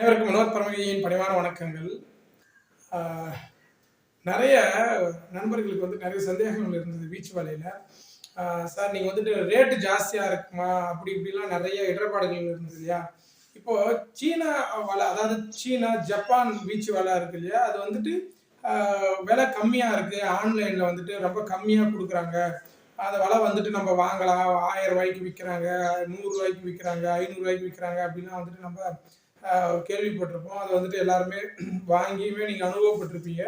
அனைவருக்கும் வினோத் பரமகியின் பணிவான வணக்கங்கள். நிறைய நண்பர்களுக்கு வந்து நிறைய சந்தேகங்கள் இருந்தது பீச் வலையில். சார் நீங்கள் வந்துட்டு ரேட்டு ஜாஸ்தியாக இருக்குமா? அப்படி இப்படிலாம் நிறைய இடர்பாடுகள் இருந்தது இல்லையா? இப்போ சீனா வலை அதாவது சீனா ஜப்பான் பீச் வலை இருக்கு இல்லையா? அது வந்துட்டு விலை கம்மியாக இருக்குது ஆன்லைனில் வந்துட்டு ரொம்ப கம்மியாக கொடுக்குறாங்க. அந்த வலை வந்துட்டு நம்ம வாங்கலாம். ஆயிரம் ரூபாய்க்கு விற்கிறாங்க நூறுரூவாய்க்கு விற்கிறாங்க ஐநூறுரூவாய்க்கு விற்கிறாங்க அப்படின்னா வந்துட்டு நம்ம கேள்விப்பட்டிருப்போம். அதை வந்துட்டு எல்லாருமே வாங்கியுமே நீங்கள் அனுபவப்பட்டிருப்பீங்க.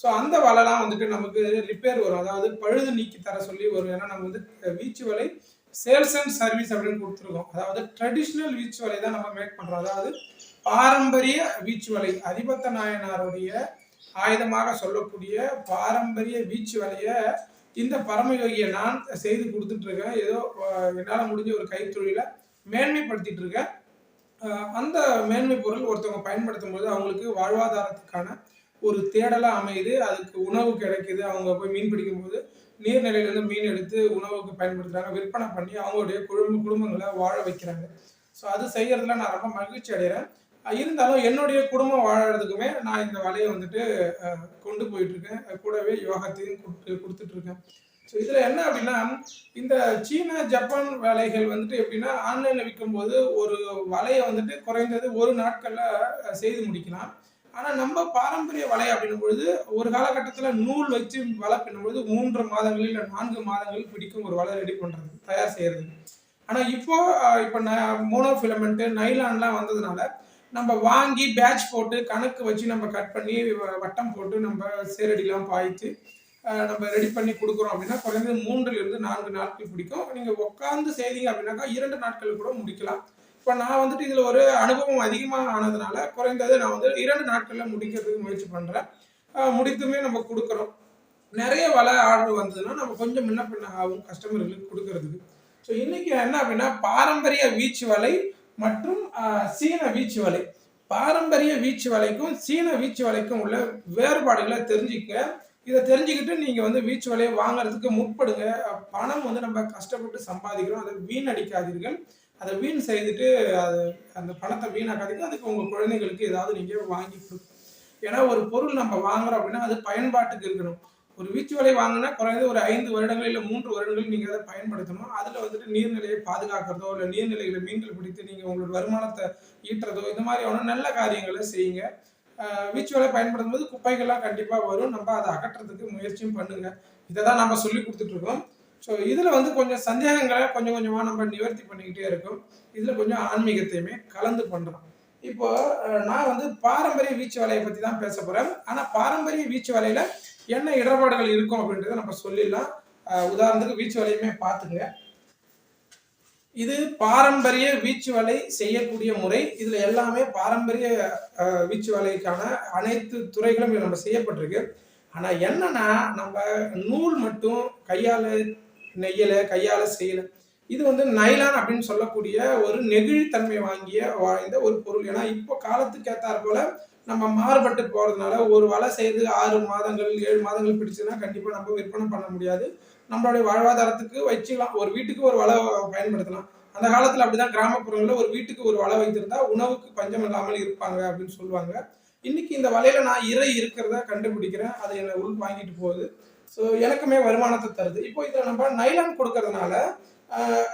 ஸோ அந்த வலைலாம் வந்துட்டு நமக்கு ரிப்பேர் வரும். அதாவது பழுது நீக்கி தர சொல்லி வரும். ஏன்னா நம்ம வந்து வீச்சு வலை சேல்ஸ் அண்ட் சர்வீஸ் அப்படின்னு கொடுத்துருக்கோம். அதாவது ட்ரெடிஷ்னல் வீச்சு வலை தான் நம்ம மேக் பண்ணுறோம் அதாவது பாரம்பரிய வீச்சு வலை அதிபத்த நாயனாருடைய ஆயுதமாக சொல்லக்கூடிய பாரம்பரிய வீச்சு வலையை இந்த பரமயோகியை நான் செய்து கொடுத்துட்ருக்கேன் ஏதோ என்னால் முடிஞ்ச ஒரு கைத்தொழிலை மேன்மைப்படுத்திட்டு இருக்கேன். அந்த மேன்மை பொருள் ஒருத்தவங்க பயன்படுத்தும் போது அவங்களுக்கு வாழ்வாதாரத்துக்கான ஒரு தேடலாக அமையுது. அதுக்கு உணவு கிடைக்குது. அவங்க போய் மீன் பிடிக்கும் போது நீர்நிலையிலேருந்து மீன் எடுத்து உணவுக்கு பயன்படுத்துகிறாங்க விற்பனை பண்ணி அவங்களுடைய குடும்ப குடும்பங்களை வாழ வைக்கிறாங்க. ஸோ அது செய்கிறதுல நான் ரொம்ப மகிழ்ச்சி அடைகிறேன். இருந்தாலும் என்னுடைய குடும்பம் வாழறதுக்குமே நான் இந்த வலையை வந்துட்டு கொண்டு போயிட்டுருக்கேன் அது கூடவே யோகத்தையும் கொடுத்து ஸோ இதில் என்ன அப்படின்னா இந்த சீனா ஜப்பான் வேலைகள் வந்துட்டு எப்படின்னா ஆன்லைனில் விற்கும்போது ஒரு வலையை வந்துட்டு குறைந்தது ஒரு நாட்களில் செய்து முடிக்கலாம். ஆனால் நம்ம பாரம்பரிய வலை அப்படின்னும் பொழுது ஒரு காலகட்டத்தில் நூல் வச்சு வலை பின்னும் பொழுது மூன்று மாதங்களில் இல்லை நான்கு மாதங்கள் பிடிக்கும் ஒரு வலை ரெடி பண்ணுறது தயார் செய்கிறது ஆனால் இப்போ இப்போ ந மோனோஃபிலமெண்ட்டு நைலான்லாம் வந்ததுனால நம்ம வாங்கி பேட்ச் போட்டு கணக்கு வச்சு நம்ம கட் பண்ணி வ- வட்டம் போட்டு நம்ம சேரடிலாம் பாய்த்து நம்ம ரெடி பண்ணி கொடுக்குறோம் அப்படின்னா குறைந்தது மூன்றுல இருந்து நான்கு நாட்கள் பிடிக்கும். நீங்க உட்காந்து செய்தீங்க அப்படின்னாக்கா இரண்டு நாட்கள் கூட முடிக்கலாம். இப்போ நான் வந்துட்டு இதுல ஒரு அனுபவம் அதிகமாக ஆனதுனால குறைந்தது நான் வந்து இரண்டு நாட்கள்ல முடிக்கிறதுக்கு முயற்சி பண்றேன். முடித்துமே நம்ம கொடுக்குறோம். நிறைய வலை ஆர்டர் வந்ததுன்னா நம்ம கொஞ்சம் முன்ன பின்ன ஆகும் கஸ்டமர்களுக்கு கொடுக்கறதுக்கு. ஸோ இன்னைக்கு என்ன அப்படின்னா பாரம்பரிய வீச்சு வலை மற்றும் சீன வீச்சு வலை. பாரம்பரிய வீச்சு வலைக்கும் சீன வீச்சு வலைக்கும் உள்ள வேறுபாடுகளை தெரிஞ்சுக்க இதை தெரிஞ்சுக்கிட்டு நீங்க வந்து வீச்சு வலையை வாங்குறதுக்கு முற்படுங்க. பணம் வந்து நம்ம கஷ்டப்பட்டு சம்பாதிக்கிறோம். அதை வீணடிக்காதீர்கள். அதை வீண் செய்துட்டு அது அந்த பணத்தை வீணாக்காதீங்க. அதுக்கு உங்க குழந்தைங்களுக்கு ஏதாவது நீங்க வாங்கி கொடுக்கணும் ஏன்னா ஒரு பொருள் நம்ம வாங்குறோம் அப்படின்னா அது பயன்பாட்டுக்கு இருக்கணும். ஒரு வீச்சு வலை வாங்கினா குறைந்தது ஒரு ஐந்து வருடங்கள் இல்லை மூன்று வருடங்கள் நீங்கள் அதை பயன்படுத்தணும். அதில் வந்துட்டு நீர்நிலையை பாதுகாக்கிறதோ இல்லை நீர்நிலைகளை மீன்கள் பிடித்து நீங்கள் உங்களோட வருமானத்தை ஈட்டுறதோ இந்த மாதிரியான நல்ல காரியங்களை செய்யுங்க. ஆஹ் வீச்சு பயன்படுத்தும் போது குப்பைகள்லாம் கண்டிப்பாக வரும். நம்ம அதை அகற்றுறதுக்கு முயற்சியும் பண்ணுங்க. இதை தான் நம்ம சொல்லி கொடுத்துட்ருக்கோம் ஸோ இதில் வந்து கொஞ்சம் சந்தேகங்களை கொஞ்சம் கொஞ்சமாக நம்ம நிவர்த்தி பண்ணிக்கிட்டே இருக்கோம். இதில் கொஞ்சம் ஆன்மீகத்தையுமே கலந்து பண்ணுறோம் இப்போ நான் வந்து பாரம்பரிய வீச்சு வலையை பற்றி தான் பேச போகிறேன் ஆனால் பாரம்பரிய வீச்சு வலையில் என்ன இடர்பாடுகள் இருக்கும் அப்படின்றத நம்ம சொல்லிடலாம். உதாரணத்துக்கு வீச்சு வலையுமே பார்த்துங்க. இது பாரம்பரிய வீச்சு வலை செய்யக்கூடிய முறை. இதுல எல்லாமே பாரம்பரிய வீச்சு வலைக்கான அனைத்து துறைகளும் நம்ம செய்யப்பட்டிருக்கு. ஆனா என்னன்னா நம்ம நூல் மட்டும் கையால நெய்யல கையால செய்யல. இது வந்து நைலான் அப்படின்னு சொல்லக்கூடிய ஒரு நெகிழித்தன்மை வாங்கிய வாய்ந்த ஒரு பொருள். ஏன்னா இப்போ காலத்துக்கு ஏத்தாற் போல நம்ம மாறுபட்டு போறதுனால ஒரு வலை செய்து ஆறு மாதங்கள் ஏழு மாதங்கள் பிடிச்சதுன்னா கண்டிப்பா நம்ம விற்பனை பண்ண முடியாது. நம்மளுடைய வாழ்வாதாரத்துக்கு வச்சுக்கலாம். ஒரு வீட்டுக்கு ஒரு வலை பயன்படுத்தலாம். அந்த காலத்துல அப்படிதான் கிராமப்புறங்களில் ஒரு வீட்டுக்கு ஒரு வலை வைத்திருந்தா உணவுக்கு பஞ்சம் இல்லாமல் இருப்பாங்க அப்படின்னு சொல்லுவாங்க. இன்னைக்கு இந்த வலையில நான் இறை இருக்கிறத கண்டுபிடிக்கிறேன். அதை என்னை உள் வாங்கிட்டு போகுது. ஸோ எனக்குமே வருமானத்தை தருது. இப்போ இதில் நம்ம நைலான் கொடுக்கறதுனால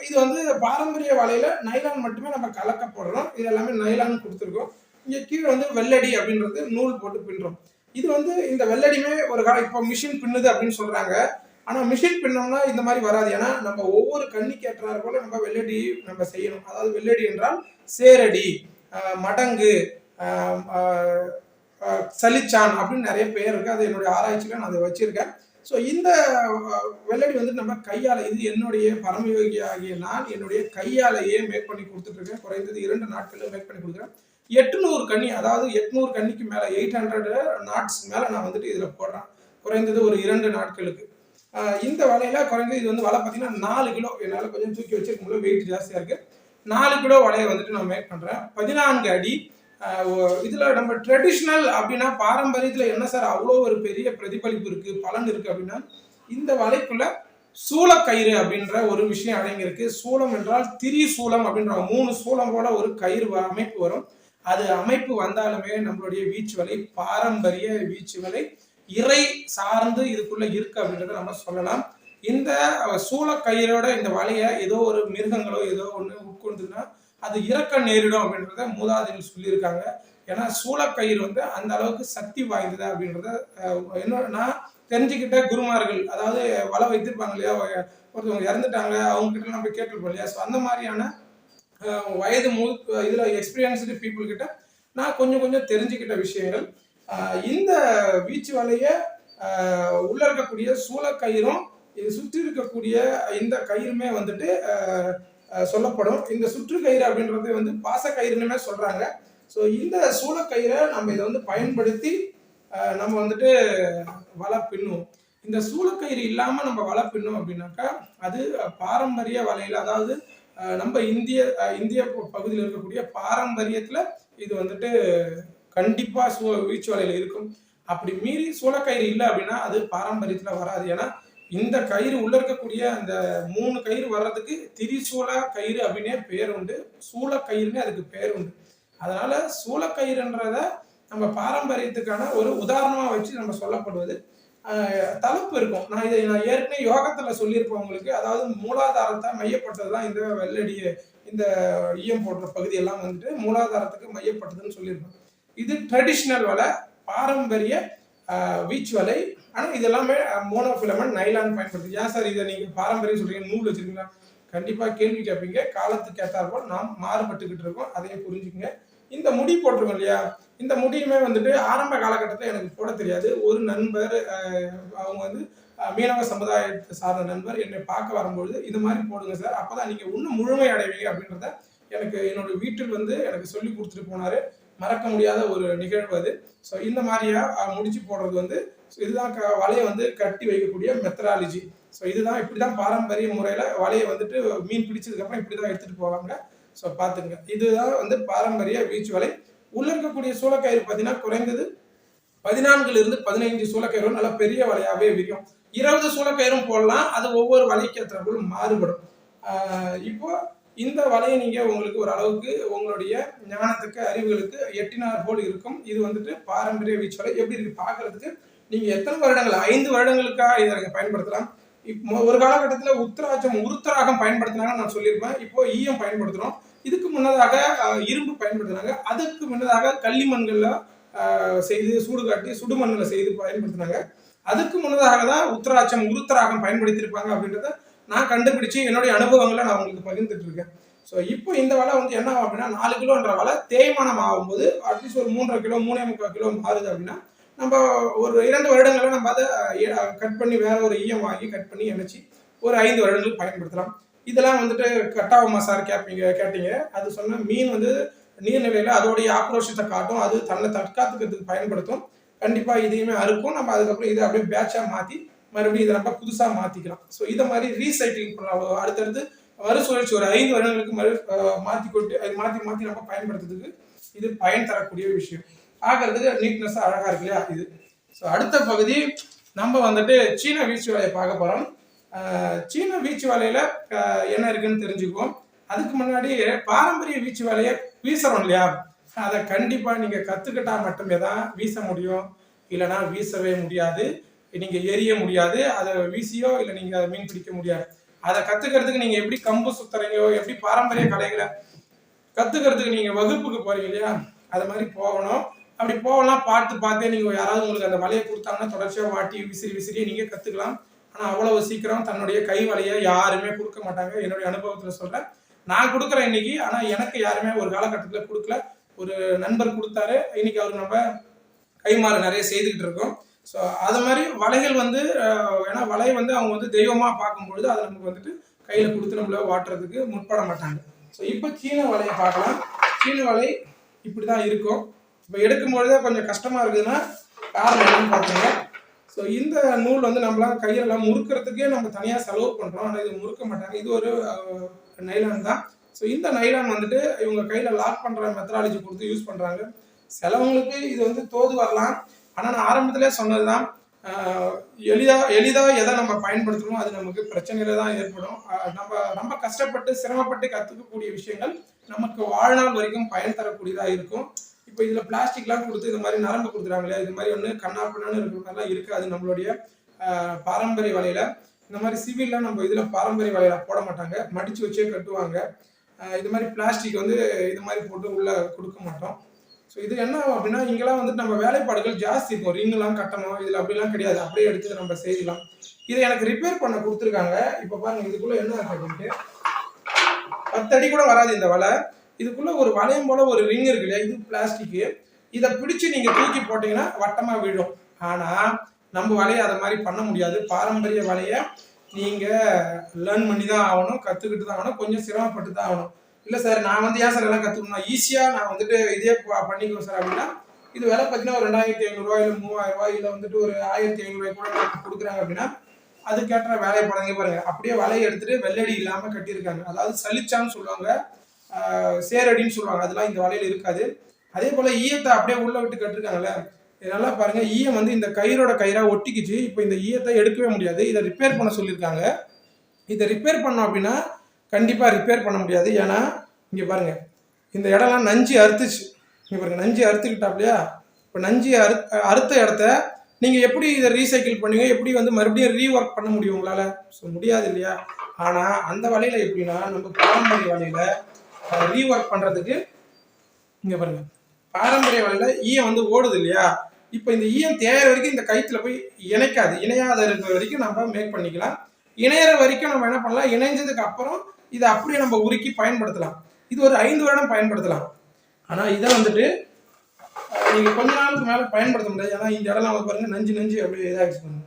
இது வந்து பாரம்பரிய வலையில நைலான் மட்டுமே நம்ம கலக்க போடுறோம். இது எல்லாமே நைலான் கொடுத்துருக்கோம். இங்கே கீழே வந்து வெள்ளடி அப்படின்றது நூல் போட்டு பின்னுறோம். இது வந்து இந்த வெள்ளடியுமே ஒரு கால இப்போ மிஷின் பின்னுது அப்படின்னு சொல்றாங்க. ஆனால் மிஷின் பின்னோம்னா இந்த மாதிரி வராது. ஏன்னா நம்ம ஒவ்வொரு கண்ணிக்கு ஏற்றாறு போல நம்ம வெள்ளடி நம்ம செய்யணும். அதாவது வெள்ளடி என்றால் சேரடி மடங்கு சலிச்சான் அப்படின்னு நிறைய பேர் இருக்கு. அது என்னுடைய ஆராய்ச்சியில நான் அதை வச்சிருக்கேன். ஸோ இந்த வெள்ளடி வந்து நம்ம கையால இது என்னுடைய பரமயோகி ஆகிய நான் என்னுடைய கையாலேயே மேக் பண்ணி கொடுத்துட்டு இருக்கேன். குறைந்தது இரண்டு நாட்களில் மேக் பண்ணி கொடுக்குறேன். எட்நூறு கண்ணி அதாவது எட்நூறு கண்ணிக்கு மேலே எயிட் ஹண்ட்ரட் நாட்ஸ் மேலே நான் வந்துட்டு இதில் போடுறேன். குறைந்தது ஒரு இரண்டு நாட்களுக்கு. இந்த வலையில் குறைந்தது இது வந்து வலை பார்த்தீங்கன்னா நாலு கிலோ. என்னால் கொஞ்சம் தூக்கி வச்சிருக்க முடியல வெயிட் ஜாஸ்தியாக இருக்குது நாலு கிலோ வலையை வந்துட்டு நான் மேக் பண்ணுறேன் பதினான்கு அடி. இதில் நம்ம ட்ரெடிஷ்னல் அப்படின்னா பாரம்பரியத்தில் என்ன சார் அவ்வளோ ஒரு பெரிய பிரதிபலிப்பு இருக்குது பலன் இருக்குது அப்படின்னா இந்த வலைக்குள்ள சூளக்கயிறு அப்படின்ற ஒரு விஷயம் அடங்கியிருக்கு. சூளம் என்றால் திரி சூளம் அப்படின்ற மூணு சூளம் போல ஒரு கயிறு அமைப்பு வரும். அது அமைப்பு வந்தாலுமே நம்மளுடைய வீச்சு வலை பாரம்பரிய வீச்சு வலை இறை சார்ந்து இதுக்குள்ள இருக்கு அப்படின்றத நம்ம சொல்லலாம். இந்த சூளக்கயிறோட இந்த வலையை ஏதோ ஒரு மிருகங்களோ ஏதோ ஒன்று உட்கொண்டுன்னா அது இறக்க நேரிடும் அப்படின்றத மூதாதையில் சொல்லியிருக்காங்க. ஏன்னா சூளக்கயிறு வந்து அந்த அளவுக்கு சக்தி வாய்ந்தது அப்படின்றத என்னன்னா தெரிஞ்சுக்கிட்ட குருமார்கள் அதாவது வலை வைத்திருப்பாங்க இல்லையா ஒருத்தவங்க இறந்துட்டாங்க அவங்க கிட்ட நம்ம கேட்டிருப்போம் இல்லையா? ஸோ அந்த மாதிரியான வயது மு இதில் எக்ஸ்பீரியன்ஸ்டு பீப்புள் கிட்ட நான் கொஞ்சம் கொஞ்சம் தெரிஞ்சுக்கிட்ட விஷயங்கள். இந்த வீச்சு வலையை உள்ளே உள்ள இருக்கக்கூடிய சூளக்கயிறும் இது சுற்றி இருக்கக்கூடிய இந்த கயிறுமே வந்துட்டு சொல்லப்படும். இந்த சுற்று கயிறு அப்படின்றது வந்து பாச சொல்கிறாங்க ஸோ இந்த சூளக்கயிறை நம்ம இதை வந்து பயன்படுத்தி நம்ம வந்துட்டு வலை பின்னுவோம் இந்த சூளக்கயிறு இல்லாமல் நம்ம வலை பின்னோம் அப்படின்னாக்கா அது பாரம்பரிய வலையில் அதாவது நம்ம இந்திய இந்திய பகுதியில் இருக்கக்கூடிய பாரம்பரியத்தில் இது வந்துட்டு கண்டிப்பாக சூ வீச்சு வலையில் இருக்கும். அப்படி மீறி சூளக்கயிறு இல்லை அப்படின்னா அது பாரம்பரியத்தில் வராது. ஏன்னா இந்த கயிறு உள்ள இருக்கக்கூடிய அந்த மூணு கயிறு வர்றதுக்கு திரிசூல கயிறு அப்படின்னே பேர் உண்டு. சூளக்கயிறுனே அதுக்கு பேர் உண்டு. அதனால சூளக்கயிறுன்றத நம்ம பாரம்பரியத்துக்கான ஒரு உதாரணமாக வச்சு நம்ம சொல்லப்படுவது தலைப்பு இருக்கும். நான் இதை நான் ஏற்கனவே யோகத்தில் சொல்லியிருப்பேன் உங்களுக்கு அதாவது மூலாதாரத்தை மையப்பட்டது தான் இந்த வெள்ளடிய இந்த ஈயம் போடுற பகுதி எல்லாம் வந்துட்டு மூலாதாரத்துக்கு மையப்பட்டதுன்னு சொல்லியிருப்பேன் இது ட்ரெடிஷ்னல் வலை பாரம்பரிய வீச் வலை. ஆனால் இது எல்லாமே மோனோஃபிலமெண்ட் நைலான் பயன்படுத்தி ஏன் சார் இதை நீங்கள் பாரம்பரியம் சொல்கிறீங்க நூல் வச்சுருக்கீங்களா? கண்டிப்பாக கேள்வி கேட்பீங்க. காலத்துக்கு ஏற்றாற்போல் நாம் மாறுபட்டுக்கிட்டு இருக்கோம். அதையும் புரிஞ்சுக்கங்க. இந்த முடி போட்டிருக்கோம் இல்லையா? இந்த முடியுமே வந்துட்டு ஆரம்ப காலகட்டத்தில் எனக்கு போட தெரியாது. ஒரு நண்பர் அவங்க வந்து மீனவ சமுதாயத்தை சார்ந்த நண்பர் என்னை பார்க்க வரும்பொழுது இது மாதிரி போடுங்க சார். அப்போ தான் நீங்கள் இன்னும் முழுமை அடைவீங்க அப்படின்றத எனக்கு என்னோட வீட்டில் வந்து எனக்கு சொல்லி கொடுத்துட்டு போனார். மறக்க முடியாத ஒரு நிகழ்வு அது. ஸோ இந்த மாதிரியா முடிச்சு போடுறது வந்து இதுதான் க- வலையை வந்து கட்டி வைக்கக்கூடிய மெத்தடாலஜி ஸோ இதுதான் இப்படி தான் பாரம்பரிய முறையில் வலையை வந்துட்டு மீன் பிடிச்சதுக்கப்புறம் இப்படி தான் எடுத்துகிட்டு போவாங்க ஸோ பார்த்துங்க இதுதான் வந்து பாரம்பரிய வீச்சு வலை. உள்ள இருக்கக்கூடிய சூளக்கயிறு பார்த்தீங்கன்னா குறைந்தது பதினான்குல இருந்து பதினைஞ்சு சூளக்கயிறும் நல்ல பெரிய வலையாகவே விரியும். இருபது சூளக்கயிறும் போடலாம். அது ஒவ்வொரு வலைக்கு மாறுபடும். இப்போ இந்த வலையை நீங்கள் உங்களுக்கு ஒரு அளவுக்கு உங்களுடைய ஞானத்துக்கு அறிவுகளுக்கு எட்டினார் போல் இருக்கும். இது வந்துட்டு பாரம்பரிய வீச்சு வலை. எப்படி இருக்கு? பார்க்கறதுக்கு நீங்கள் எத்தனை வருடங்கள்? ஐந்து வருடங்களுக்காக இதை பயன்படுத்தலாம்? ஒரு காலகட்டத்தில் உத்தராட்சம் உருத்தராகம் பயன்படுத்தினாங்கன்னு நான் சொல்லியிருப்பேன். இப்போ ஈயம் பயன்படுத்துகிறோம் இதுக்கு முன்னதாக இரும்பு பயன்படுத்தினாங்க. அதுக்கு முன்னதாக களிமண்கள்ல செய்து சூடு காட்டி சுடுமண்ணில் செய்து பயன்படுத்தினாங்க. அதுக்கு முன்னதாக தான் உத்தராட்சம் உருத்தராகம் பயன்படுத்தியிருப்பாங்க அப்படின்றத நான் கண்டுபிடிச்சு என்னுடைய அனுபவங்களை நான் உங்களுக்கு பகிர்ந்துட்டு இருக்கேன். ஸோ இப்போ இந்த வலை வந்து என்ன ஆகும் அப்படின்னா நாலு கிலோன்ற வலை தேய்மானம் ஆகும்போது அட்லீஸ்ட் ஒரு மூன்றரை கிலோ மூணே முக்கால் கிலோ மாறுது அப்படின்னா நம்ம ஒரு இரண்டு வருடங்களில் நம்ம அதை கட் பண்ணி வேற ஒரு ஈயம் வாங்கி கட் பண்ணி இணைச்சி ஒரு ஐந்து வருடங்களுக்கு பயன்படுத்தலாம். இதெல்லாம் வந்துட்டு கட்டாகுமா சார் கேட்பீங்க கேட்டீங்க. அது சொன்ன மீன் வந்து நீர்நிலையில் அதோடைய ஆக்ரோஷத்தை காட்டும். அது தன்னை தற்காத்துக்கிறதுக்கு பயன்படுத்தும். கண்டிப்பாக இதையுமே அறுக்கும். நம்ம அதுக்கப்புறம் இதை அப்படியே பேட்சாக மாற்றி மறுபடியும் இதை நம்ம புதுசாக மாற்றிக்கலாம் ஸோ இதை மாதிரி ரீசைக்ளிங் பண்ணலாம். அடுத்தடுத்து மறுசுழற்சி ஒரு ஐந்து வருடங்களுக்கு மறு மாற்றி கொண்டு அது மாற்றி மாற்றி நம்ம பயன்படுத்துறதுக்கு இது பயன் தரக்கூடிய விஷயம். பார்க்கறதுக்கு நீட்னஸ் அழகாக இருக்கு இல்லையா? இது. ஸோ அடுத்த பகுதி நம்ம வந்துட்டு சீன வீச்சு வலையை பார்க்க போகிறோம் சீன வீச்சு வலையில என்ன இருக்குன்னு தெரிஞ்சுக்குவோம். அதுக்கு முன்னாடி பாரம்பரிய வீச்சு வலையை வீசுறோம் இல்லையா? அதை கண்டிப்பாக நீங்கள் கற்றுக்கிட்டால் மட்டுமே தான் வீச முடியும். இல்லைன்னா வீசவே முடியாது. நீங்கள் எரிய முடியாது. அதை வீசியோ இல்லை நீங்கள் மீன் பிடிக்க முடியாது. அதை கற்றுக்கிறதுக்கு நீங்கள் எப்படி கம்பு சுத்துறீங்கோ எப்படி பாரம்பரிய கலைகளை கற்றுக்கிறதுக்கு நீங்கள் வகுப்புக்கு போறீங்க இல்லையா? அது மாதிரி போகணும். அப்படி போகலாம் பார்த்து பார்த்தே நீங்கள் யாராவது உங்களுக்கு அந்த வலையை கொடுத்தாங்கன்னா தொடர்ச்சியாக வாட்டி விசிறி விசிறியே நீங்கள் கற்றுக்கலாம் ஆனால் அவ்வளவு சீக்கிரம் தன்னுடைய கை வலையை யாருமே கொடுக்க மாட்டாங்க. என்னுடைய அனுபவத்தில் சொல்கிறேன் நான் கொடுக்குறேன் இன்னைக்கு ஆனால் எனக்கு யாருமே ஒரு காலகட்டத்தில் கொடுக்கல. ஒரு நண்பர் கொடுத்தாரு. இன்னைக்கு அவர் நம்ம கைமாறு நிறைய செய்துக்கிட்டு இருக்கோம். ஸோ அது மாதிரி வலைகள் வந்து ஏன்னா வலை வந்து அவங்க வந்து தெய்வமாக பார்க்கும்பொழுது அதை நமக்கு வந்துட்டு கையில் கொடுத்து நம்மள வாட்டுறதுக்கு முற்பட மாட்டாங்க. ஸோ இப்போ சீன வலையை பார்க்கலாம். சீன வலை இப்படி தான் இருக்கும். இப்போ எடுக்கும்பொழுதே கொஞ்சம் கஷ்டமாக இருக்குதுன்னா காரணம் என்னன்னு பார்த்தீங்க ஸோ இந்த நூல் வந்து நம்மளாம் கையெல்லாம் முறுக்கிறதுக்கே நம்ம தனியாக செலவு பண்ணுறோம் ஆனால் இது முறுக்க மாட்டாங்க. இது ஒரு நைலான் தான். ஸோ இந்த நைலான் வந்துட்டு இவங்க கையில் லாக் பண்ணுற மெத்தடாலஜி கொடுத்து யூஸ் பண்ணுறாங்க சிலவங்களுக்கு இது வந்து தோது வரலாம். ஆனால் நான் ஆரம்பத்திலே சொன்னது தான் எளிதாக எளிதாக எதை நம்ம பயன்படுத்தணும் அது நமக்கு பிரச்சனையில தான் ஏற்படும். நம்ம ரொம்ப கஷ்டப்பட்டு சிரமப்பட்டு கற்றுக்கக்கூடிய விஷயங்கள் நமக்கு வாழ்நாள் வரைக்கும் பயன் தரக்கூடியதாக இருக்கும். இப்போ இதில் பிளாஸ்டிக்லாம் கொடுத்து இது மாதிரி நரம்பு கொடுத்துறாங்களே இது மாதிரி ஒன்று கண்ணா பின்னான்னு இருக்கிற மாதிரிலாம் இருக்காது நம்மளுடைய பாரம்பரிய வலையில். இந்த மாதிரி சிவில்லாம் நம்ம இதில் பாரம்பரிய வலையில் போட மாட்டாங்க. மடித்து வச்சே கட்டுவாங்க. இது மாதிரி பிளாஸ்டிக் வந்து இது மாதிரி போட்டு உள்ளே கொடுக்க மாட்டோம். ஸோ இது என்ன ஆகும் அப்படின்னா இங்கெல்லாம் வந்துட்டு நம்ம வேலைப்பாடுகள் ஜாஸ்தி இருக்கும். ரிங்கெல்லாம் கட்டணும் இதில் அப்படிலாம் கிடையாது. அப்படியே எடுத்து நம்ம செய்யலாம். இதை எனக்கு ரிப்பேர் பண்ண கொடுத்துருக்காங்க. இப்போ பாருங்க இதுக்குள்ளே என்ன இருக்கு அப்படின்ட்டு. பத்து அடி கூட வராது இந்த வலை. இதுக்குள்ள ஒரு வளையம் போல ஒரு ரிங் இருக்கு இல்லையா? இது பிளாஸ்டிக்கு இதை பிடிச்சு நீங்க தூக்கி போட்டீங்கன்னா வட்டமா விழும். ஆனா நம்ம வலையை அதை மாதிரி பண்ண முடியாது. பாரம்பரிய வலையை நீங்க லேர்ன் பண்ணி தான் ஆகணும் கத்துக்கிட்டு தான் ஆகணும் கொஞ்சம் சிரமப்பட்டு தான் ஆகணும். இல்ல சார் நான் வந்து ஏன் சார் எல்லாம் கத்துக்கணும் ஈஸியா நான் வந்துட்டு இதே ப- பண்ணிக்குவேன் சார் அப்படின்னா இது விலை பார்த்தீங்கன்னா ஒரு ரெண்டாயிரத்தி ஐநூறுரூவா இல்லை மூவாயிரம் ரூபாய் இல்லை வந்துட்டு ஒரு ஆயிரத்தி ஐநூறுரூவாய் கூட கொடுக்குறாங்க அப்படின்னா அதுக்கேற்ற வேலையை படங்க பாருங்க. அப்படியே வலையை எடுத்துட்டு வெள்ளடி இல்லாம கட்டியிருக்காங்க. அதாவது சலிச்சான்னு சொல்லுவாங்க. சேரடின்னு சொல்லுவாங்க. அதெல்லாம் இந்த வலையில் இருக்காது. அதே போல் ஈயத்தை அப்படியே உள்ள விட்டு கட்டிருக்காங்கல்ல? நல்லா பாருங்கள் ஈயம் வந்து இந்த கயிறோட கயிறாக ஒட்டிக்கிச்சு. இப்போ இந்த ஈயத்தை எடுக்கவே முடியாது. இதை ரிப்பேர் பண்ண சொல்லியிருக்காங்க. இதை ரிப்பேர் பண்ணோம் அப்படின்னா கண்டிப்பாக ரிப்பேர் பண்ண முடியாது. ஏன்னா இங்கே பாருங்கள் இந்த இடம்லாம் நஞ்சு அறுத்துச்சு. இங்கே பாருங்கள் நஞ்சு அறுத்துக்கிட்டாப்லையா? இப்போ நஞ்சு அறு அறுத்த இடத்த நீங்கள் எப்படி இதை ரீசைக்கிள் பண்ணுவீங்க? எப்படி வந்து மறுபடியும் ரீஒர்க் பண்ண முடியும் உங்களால்? ஸோ முடியாது இல்லையா? ஆனால் அந்த வலையில் எப்படின்னா நம்ம பாரம்பரிய வலையில் ரீஒர்க் பண்ணுறதுக்கு இங்கே பாருங்க. பாரம்பரிய வழியில் ஈயம் வந்து ஓடுது இல்லையா? இப்போ இந்த ஈயம் தேயிற வரைக்கும் இந்த கயிற்றில் போய் இணைக்காது. இணையாத இருக்கிற வரைக்கும் நம்ம மேக் பண்ணிக்கலாம். இணையிற வரைக்கும் நம்ம என்ன பண்ணலாம்? இணைஞ்சதுக்கு அப்புறம் இதை அப்படியே நம்ம உருக்கி பயன்படுத்தலாம். இது ஒரு ஐந்து வருடம் பயன்படுத்தலாம். ஆனால் இதை வந்துட்டு நீங்கள் கொஞ்ச நாளுக்கு மேலே பயன்படுத்த முடியாது. ஏன்னா இந்த இடம்லாம் வந்து பாருங்க நஞ்சு நஞ்சு அப்படியே இதாகிடுச்சு பாருங்க.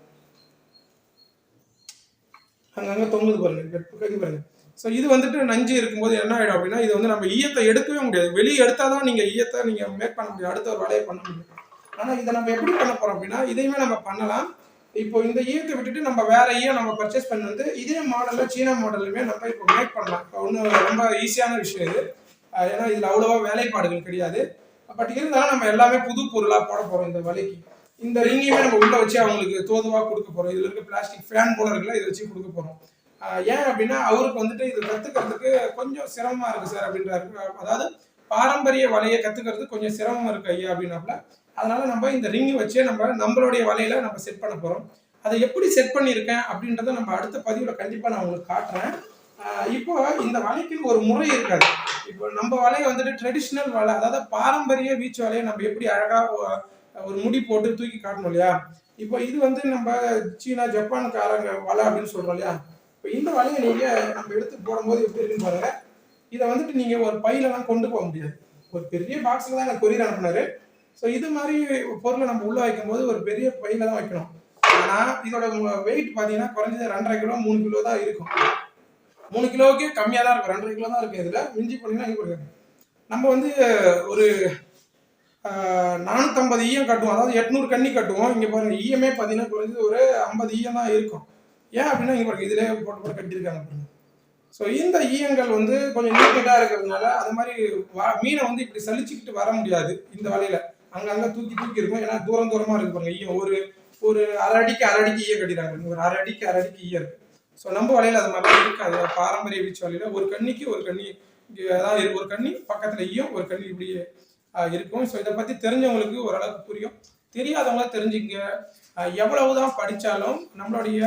அங்கங்கே தொங்குது பாருங்க. கட்டு பாருங்க. ஸோ இது வந்துட்டு நஞ்சு இருக்கும்போது என்ன ஆகிடும் அப்படின்னா இது வந்து நம்ம ஈயத்தை எடுக்கவே முடியாது. வெளியே எடுத்தாதான் நீங்கள் ஈயத்தை நீங்கள் மேக் பண்ண முடியும். அடுத்த ஒரு வேலையை பண்ண முடியும். ஆனால் இதை நம்ம எப்படி பண்ண போகிறோம் அப்படின்னா இதையுமே நம்ம பண்ணலாம். இப்போ இந்த ஈயத்தை விட்டுட்டு நம்ம வேற ஈயம் நம்ம பர்ச்சேஸ் பண்ணி வந்து இதே மாடலில் சீனா மாடலுமே நம்ம இப்போ மேக் பண்ணலாம். இப்போ ஒன்றும் ரொம்ப ஈஸியான விஷயம் இது. ஏன்னா இதில் அவ்வளோவா வேலைப்பாடுகள் கிடையாது. பட் இருந்தாலும் நம்ம எல்லாமே புது பொருளாக போட போகிறோம் இந்த வலைக்கு. இந்த ரிங்கையுமே நம்ம உள்ள வச்சு அவங்களுக்கு தோதுவாக கொடுக்க போகிறோம் இதில் இருக்க பிளாஸ்டிக் ஃபேன் போல இருக்குல்ல இதை வச்சு கொடுக்க போகிறோம் ஏன் அப்படின்னா அவருக்கு வந்துட்டு இது கத்துக்கிறதுக்கு கொஞ்சம் சிரமமா இருக்கு சார் அப்படின்றாரு. அதாவது பாரம்பரிய வலையை கத்துக்கிறதுக்கு கொஞ்சம் சிரமம் இருக்கு ஐயா அப்படின்னாப்புல. அதனால நம்ம இந்த ரிங் வச்சே நம்ம நம்மளுடைய வலையில நம்ம செட் பண்ண போறோம். அதை எப்படி செட் பண்ணியிருக்கேன் அப்படின்றத நம்ம அடுத்த பதிவுல கண்டிப்பா நான் உங்களுக்கு காட்டுறேன். இப்போ இந்த வலைக்குன்னு ஒரு முறை இருக்காது. இப்போ நம்ம வலையை வந்துட்டு ட்ரெடிஷ்னல் வலை அதாவது பாரம்பரிய வீச்சு வலையை நம்ம எப்படி அழகா ஒரு முடி போட்டு தூக்கி காட்டணும் இல்லையா? இப்போ இது வந்து நம்ம சீனா ஜப்பான்காரங்க வலை அப்படின்னு சொல்றோம் இல்லையா? இப்போ இந்த வலையை நீங்கள் நம்ம எடுத்து போடும்போது எப்படி இருக்குன்னு பாருங்க. இதை வந்துட்டு நீங்கள் ஒரு பையிலலாம் கொண்டு போக முடியாது. ஒரு பெரிய பாக்ஸில் தான் எனக்கு கொரியர் அனுப்புனாரு. ஸோ இது மாதிரி பொருளை நம்ம உள்ளே வைக்கும்போது ஒரு பெரிய பையில தான் வைக்கணும். ஆனால் இதோட வெயிட் பார்த்தீங்கன்னா குறைஞ்சது ரெண்டரை கிலோ மூணு கிலோ தான் இருக்கும். மூணு கிலோவுக்கு கம்மியாக தான் இருக்கும். ரெண்டரை கிலோ தான் இருக்கும் இதில். மிஞ்சி போனீங்கன்னா இது நம்ம வந்து ஒரு நானூற்றம்பது ஈயம் கட்டுவோம். அதாவது எட்நூறு கண்ணி கட்டுவோம். இங்கே பாருங்கள் ஈயமே பார்த்தீங்கன்னா குறைஞ்சது ஒரு ஐம்பது ஈயம் தான் இருக்கும். ஏன் அப்படின்னா இங்கே பாருங்க இதிலே போட்டு போட்டு கட்டியிருக்காங்க பாருங்க. ஸோ இந்த ஈயங்கள் வந்து கொஞ்சம் நீட்டாக இருக்கிறதுனால அது மாதிரி மீனை வந்து இப்படி சலிச்சுக்கிட்டு வர முடியாது இந்த வலையில. அங்கங்க தூக்கி தூக்கி இருக்கும். ஏன்னா தூரம் தூரமா இருக்கு பாருங்க ஈயம். ஒரு ஒரு அரை அடிக்கு அரை அடிக்கு ஈயம் கட்டிடுறாங்க ஒரு அரை அடிக்கு அரை அடிக்கு ஈயம் இருக்கு. ஸோ நம்ம வலையில அது மாதிரிலாம் இருக்காது பாரம்பரிய வீச்சு வலையில. ஒரு கண்ணிக்கு ஒரு கண்ணி அதாவது ஒரு கண்ணி பக்கத்துல ஈயம் ஒரு கண்ணி இப்படி இருக்கும். ஸோ இதை பத்தி தெரிஞ்சவங்களுக்கு ஓரளவுக்கு புரியும். தெரியாதவங்க தெரிஞ்சுங்க எவ்வளவுதான் படிச்சாலும் நம்மளுடைய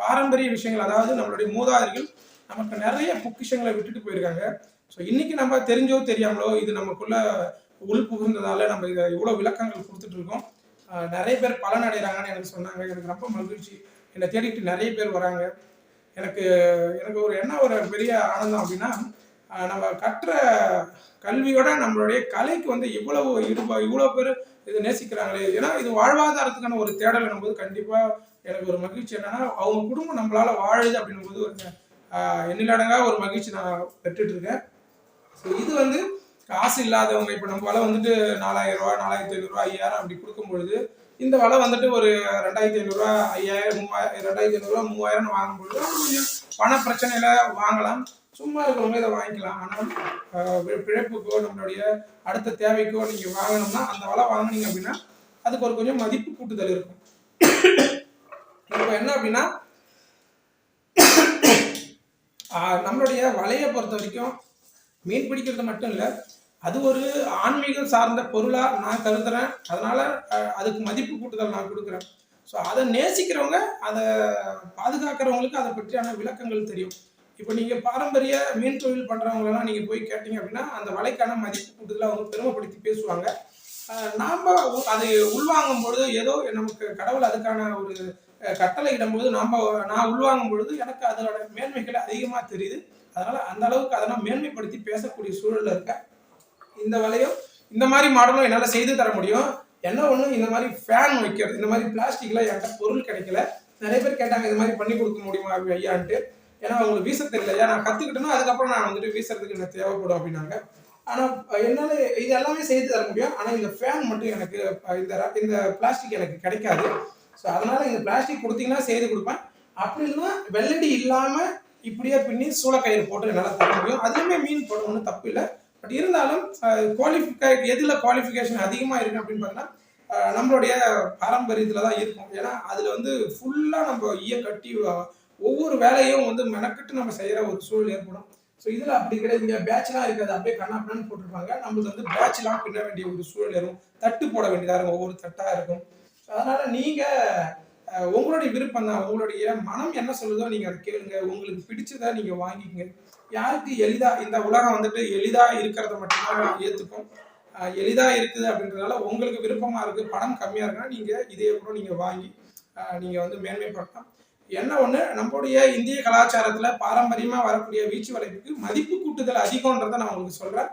பாரம்பரிய விஷயங்கள் அதாவது நம்மளுடைய மூதாதையர்கள் நமக்கு நிறைய பொக்கிஷங்களை விட்டுட்டு போயிருக்காங்க. ஸோ இன்னைக்கு நம்ம தெரிஞ்சோ தெரியாமலோ இது நமக்குள்ள உள் புகுந்ததால நம்ம இதை இவ்வளோ விளக்கங்கள் கொடுத்துட்டு இருக்கோம். நிறைய பேர் பலன் அடைகிறாங்கன்னு எனக்கு சொன்னாங்க. எனக்கு ரொம்ப மகிழ்ச்சி. என்னை தேடிட்டு நிறைய பேர் வராங்க. எனக்கு எனக்கு ஒரு என்ன ஒரு பெரிய ஆனந்தம் அப்படின்னா நம்ம கற்ற கல்வியோட நம்மளுடைய கலைக்கு வந்து இவ்வளவு ஈடுபா இவ்வளோ பேர் இதை நேசிக்கிறாங்களே. ஏன்னா இது வாழ்வாதாரத்துக்கான ஒரு தேடல் போது கண்டிப்பாக எனக்கு ஒரு மகிழ்ச்சி என்னன்னா அவங்க குடும்பம் நம்மளால வாழுது அப்படின்னும் போது ஒரு எண்ணிலடங்கா ஒரு மகிழ்ச்சி நான் பெற்றுட்டு இருக்கேன். ஸோ இது வந்து காசு இல்லாதவங்க இப்போ நம்ம வலை வந்துட்டு நாலாயிரம் ரூபா நாலாயிரத்தி ஐநூறுரூவா ஐயாயிரம் அப்படி கொடுக்கும் பொழுது இந்த வலை வந்துட்டு ஒரு ரெண்டாயிரத்தி ஐநூறுரூவா ஐயாயிரம் மூவாயிரம் ரெண்டாயிரத்தி ஐநூறுரூவா மூவாயிரம் வாங்கும்பொழுது கொஞ்சம் பண பிரச்சனையில வாங்கலாம். சும்மா இருக்கிறவங்க இதை வாங்கிக்கலாம். ஆனால் பிழைப்புக்கோ நம்மளுடைய அடுத்த தேவைக்கோ நீங்கள் வாங்கணும்னா அந்த வலை வாங்குனீங்க அப்படின்னா அதுக்கு ஒரு கொஞ்சம் மதிப்பு கூட்டுதல் இருக்கும். இப்போ என்ன அப்படின்னா நம்மளுடைய வலையை பொறுத்த வரைக்கும் மீன் பிடிக்கிறது மட்டும் இல்லை அது ஒரு ஆன்மீகம் சார்ந்த பொருளாக நான் கருதுறேன். அதனால் அதுக்கு மதிப்பு கூட்டுதல் நான் கொடுக்குறேன். ஸோ அதை நேசிக்கிறவங்க அதை பாதுகாக்கிறவங்களுக்கு அதை பற்றியான விளக்கங்கள் தெரியும். இப்போ நீங்கள் பாரம்பரிய மீன் தொழில் பண்ணுறவங்களெல்லாம் நீங்கள் போய் கேட்டீங்க அப்படின்னா அந்த வலைக்கான மதிப்பு கூட்டுதலை அவங்க பெருமைப்படுத்தி பேசுவாங்க. நாம் உ- அதை உள்வாங்கும் பொழுது ஏதோ நமக்கு கடவுள் அதுக்கான ஒரு கட்டளை இடும்போது நாம நான் உள்வாங்கும் பொழுது எனக்கு அதனோட மேன்மைகள் அதிகமாக தெரியுது. அதனால அந்த அளவுக்கு அதை நான் மேன்மைப்படுத்தி பேசக்கூடிய சூழலில் இருக்கேன் இந்த வலையும் இந்த மாதிரி மாடலும் என்னால் செய்து தர முடியும். என்ன ஒன்று இந்த மாதிரி ஃபேன் வைக்கிறது இந்த மாதிரி பிளாஸ்டிக்ல என்கிட்ட பொருள் கிடைக்கல. நிறைய பேர் கேட்டாங்க இது மாதிரி பண்ணி கொடுக்க முடியுமா அப்படி ஐயான்ட்டு? ஏன்னா அவங்களுக்கு வீச தெரியலையா நான் கற்றுக்கிட்டேன்னா அதுக்கப்புறம் நான் வந்துட்டு வீசுறதுக்கு எனக்கு தேவைப்படும் அப்படின்னாங்க. ஆனால் என்னால் இது எல்லாமே செய்து தர முடியும். ஆனால் இந்த ஃபேன் மட்டும் எனக்கு இந்த இந்த பிளாஸ்டிக் எனக்கு கிடைக்காது. ஸோ அதனால இந்த பிளாஸ்டிக் கொடுத்தீங்கன்னா செய்து கொடுப்பேன். அப்படி இல்லைன்னா வெள்ளடி இல்லாமல் இப்படியே பின்னி சூளக்கயிறு போட்டு என்னால் தர முடியும். அதுலேயுமே மீன் போட ஒன்றும் தப்பு இல்லை. பட் இருந்தாலும் குவாலிஃபிகை எதில் குவாலிஃபிகேஷன் அதிகமாக இருக்கு அப்படின்னு பார்த்தீங்கன்னா நம்மளுடைய பாரம்பரியத்தில் தான் இருக்கும். ஏன்னா அதில் வந்து ஃபுல்லாக நம்ம ஈய கட்டி ஒவ்வொரு வேலையும் வந்து மெனக்கட்டு நம்ம செய்கிற ஒரு சூழல் ஏற்படும். ஸோ இதில் அப்படி கிடையாது. இங்கே பேட்ச்லாம் இருக்காது அப்படியே கண்ணாப்பின்னு போட்டிருப்பாங்க. நம்மளுக்கு வந்து பேட்ச்லாம் பின்ன வேண்டிய ஒரு சூழல் இருக்கும் தட்டு போட வேண்டியதாக இருக்கும். ஒவ்வொரு தட்டாக இருக்கும். அதனால் நீங்கள் உங்களுடைய விருப்பம் தான். உங்களுடைய மனம் என்ன சொல்லுதோ நீங்கள் அதை கேளுங்க. உங்களுக்கு பிடிச்சதை நீங்கள் வாங்கிக்கங்க. யாருக்கு எளிதாக இந்த உலகம் வந்துட்டு எளிதாக இருக்கிறத மட்டும்தான் ஏற்றுக்கும் எளிதாக இருக்குது அப்படின்றதால உங்களுக்கு விருப்பமாக இருக்குது பணம் கம்மியாக இருக்குன்னா நீங்கள் இதே கூட நீங்கள் வாங்கி நீங்கள் வந்து மேன்மைப்படுத்தலாம். என்ன ஒன்று நம்மளுடைய இந்திய கலாச்சாரத்தில் பாரம்பரியமாக வரக்கூடிய வீச்சு வளைப்புக்கு மதிப்பு கூட்டுதல் அதிகம்ன்றதை நான் உங்களுக்கு சொல்கிறேன்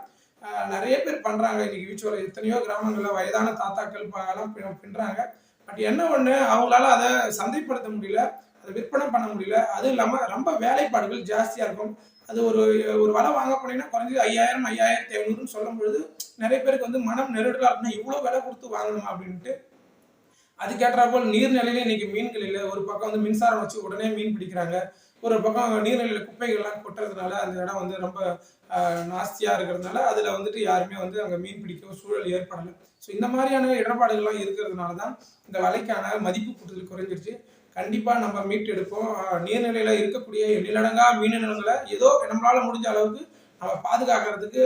நிறைய பேர் பண்ணுறாங்க இன்னைக்கு வீச்சு எத்தனையோ கிராமங்களில் வயதான தாத்தாக்கள் எல்லாம் பின்னுறாங்க பட் என்ன ஒன்று அவங்களால அதை சந்தைப்படுத்த முடியல. அதை விற்பனை பண்ண முடியல. அதுவும் இல்லாமல் ரொம்ப வேலைப்பாடுகள் ஜாஸ்தியாக இருக்கும். அது ஒரு ஒரு வலை வாங்க போனீங்கன்னா குறைஞ்சது ஐயாயிரம் ஐயாயிரத்தி ஐநூறுன்னு சொல்லும் பொழுது நிறைய பேருக்கு வந்து மனம் நெருடலாக இருக்குன்னா இவ்வளோ விலை கொடுத்து வாங்கணுமா அப்படின்ட்டு. அதுக்கேற்றாப்போல் நீர்நிலையில இன்னைக்கு மீன்கள் இல்லை. ஒரு பக்கம் வந்து மின்சாரம் வச்சு உடனே மீன் பிடிக்கிறாங்க. ஒரு பக்கம் நீர்நிலையில் குப்பைகள்லாம் கொட்டுறதுனால அந்த இடம் வந்து ரொம்ப நாஸ்தியாக இருக்கிறதுனால அதில் வந்துட்டு யாருமே வந்து அங்கே மீன் பிடிக்க சூழல் ஏற்படலை. ஸோ இந்த மாதிரியான இடர்பாடுகள்லாம் இருக்கிறதுனால தான் இந்த வலைக்கான மதிப்பு கூட்டுதல் குறைஞ்சிருச்சு. கண்டிப்பாக நம்ம மீட்டு எடுப்போம் நீர்நிலையில் இருக்கக்கூடிய எண்ணிலடங்கா மீனினங்களை ஏதோ நம்மளால் முடிஞ்ச அளவுக்கு நம்ம பாதுகாக்கிறதுக்கு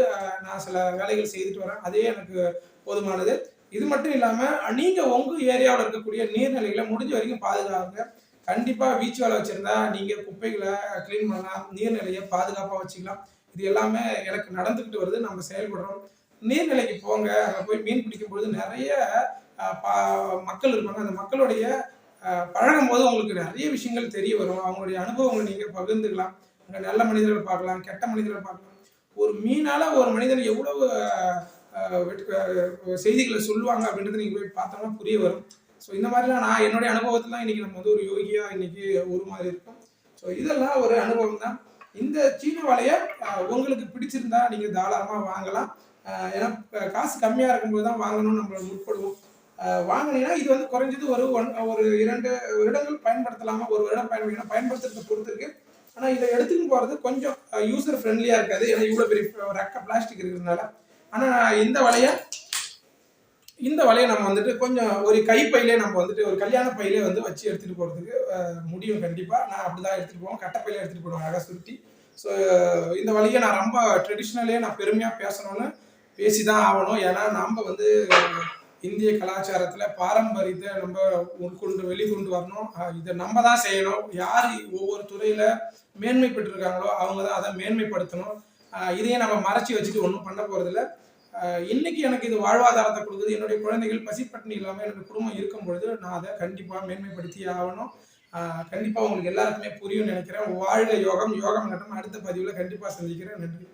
நான் சில வேலைகள் செய்துட்டு வரேன். அதே எனக்கு போதுமானது. இது மட்டும் இல்லாமல் நீங்கள் உங்க ஏரியாவில் இருக்கக்கூடிய நீர்நிலைகளை முடிஞ்ச வரைக்கும் பாதுகாங்க. கண்டிப்பாக வீச்சு வேலை வச்சுருந்தா நீங்கள் குப்பைகளை க்ளீன் பண்ணலாம் நீர்நிலையை பாதுகாப்பாக வச்சுக்கலாம். இது எல்லாமே எனக்கு நடந்துக்கிட்டு வருது நம்ம செயல்படுறோம். நீர்நிலைக்கு போங்க அங்கே போய் மீன் பிடிக்கும் பொழுது நிறைய பா- மக்கள் இருப்பாங்க. அந்த மக்களுடைய பழகும் போது உங்களுக்கு நிறைய விஷயங்கள் தெரிய வரும். அவங்களுடைய அனுபவங்களை நீங்கள் பகிர்ந்துக்கலாம். அங்கே நல்ல மனிதர்கள் பார்க்கலாம் கெட்ட மனிதர்கள் பார்க்கலாம். ஒரு மீனால் ஒரு மனிதன் எவ்வளவு செய்திகளை சொல்லுவாங்க அப்படின்றது நீங்கள் போய் பார்த்தோம்னா புரிய வரும். ஸோ இந்த மாதிரிலாம் நான் என்னுடைய அனுபவத்தில் தான் இன்றைக்கி நம்ம வந்து ஒரு யோகியா இன்றைக்கி ஒரு மாதிரி இருக்கும். ஸோ இதெல்லாம் ஒரு அனுபவம் தான் இந்த சீன வலையை உங்களுக்கு பிடிச்சிருந்தா நீங்கள் தாராளமாக வாங்கலாம். ஏன்னா காசு கம்மியாக இருக்கும்போது தான் வாங்கணும்னு நம்ம முற்படுவோம். வாங்கினீங்கன்னா இது வந்து குறைஞ்சது ஒரு ஒன் ஒரு இரண்டு வருடங்கள் பயன்படுத்தலாமா? ஒரு வருடம் பயன்படுத்தலாம் பயன்படுத்துறதை பொறுத்து இருக்கு. இதை எடுத்துன்னு போகிறது கொஞ்சம் யூசர் ஃப்ரெண்ட்லியாக இருக்காது. ஏன்னா இவ்வளோ பெரிய ரெக்க பிளாஸ்டிக் இருக்கிறதுனால. ஆனால் இந்த வலையை இந்த வலையை நம்ம வந்துட்டு கொஞ்சம் ஒரு கைப்பையிலே நம்ம வந்துட்டு ஒரு கல்யாண பையிலே வந்து வச்சு எடுத்துட்டு போகிறதுக்கு முடியும் கண்டிப்பாக நான் அப்படி தான் எடுத்துகிட்டு போவோம் கட்டப்பையில எடுத்துகிட்டு போடுவோம் அழகாக சுருட்டி. ஸோ இந்த வழியை நான் ரொம்ப ட்ரெடிஷ்னலே நான் பெருமையாக பேசணும்னு பேசி தான் ஆகணும். ஏன்னா நம்ம வந்து இந்திய கலாச்சாரத்தில் பாரம்பரியத்தை நம்ம உட்கொண்டு வெளிக்கொண்டு வரணும். இதை நம்ம தான் செய்யணும். யார் ஒவ்வொரு துறையில் மேன்மை பெற்றிருக்காங்களோ அவங்க தான் அதை மேன்மைப்படுத்தணும். இதையே நம்ம மறைச்சி வச்சுட்டு ஒன்றும் பண்ண போகிறதில்ல இன்னைக்கு எனக்கு இது வாழ்வாதாரத்தை கொடுக்குது. என்னுடைய குழந்தைகள் பசிப்பட்டினி இல்லாமல் என்னுடைய குடும்பம் இருக்கும் பொழுது நான் அதை கண்டிப்பாக மேன்மைப்படுத்தி ஆகணும். கண்டிப்பாக உங்களுக்கு எல்லாருக்குமே புரியும்னு நினைக்கிறேன். வாழ்க யோகம் யோகம் நட்டம் அடுத்த பதிவில் கண்டிப்பாக சந்திக்கிறேன். நன்றி.